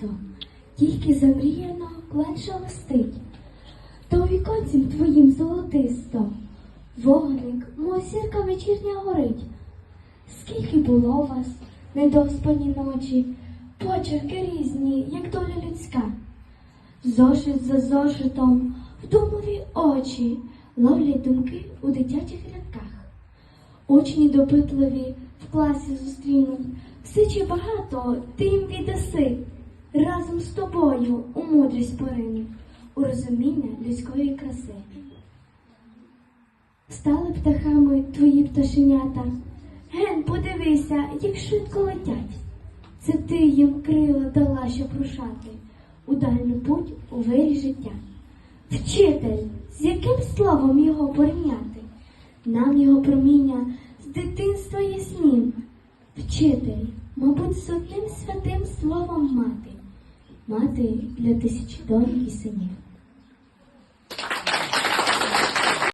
місто, тільки замріяно шелестить, то віконцем твоїм золотисто, вогник, мов зірка вечірня горить. Скільки було вас, недоспані ночі, почерки різні, як доля людська. Зошит за зошитом, вдумливі очі ловлять думки у дитячих рядках. Учні допитливі в класі зустрінуть, все чи багато ти їм віддаси, разом з тобою у мудрість поринуть, у розуміння людської краси. Стали птахами твої пташенята. Ген, подивися, як швидко летять. Це ти їм крила дала, щоб рушати у дальню путь у вирі життя. Вчитель, з яким словом його порівняти? Нам його проміння з дитинства яснім. Вчитель, мабуть, з одним святим словом мати, мати для тисячі донь і синів.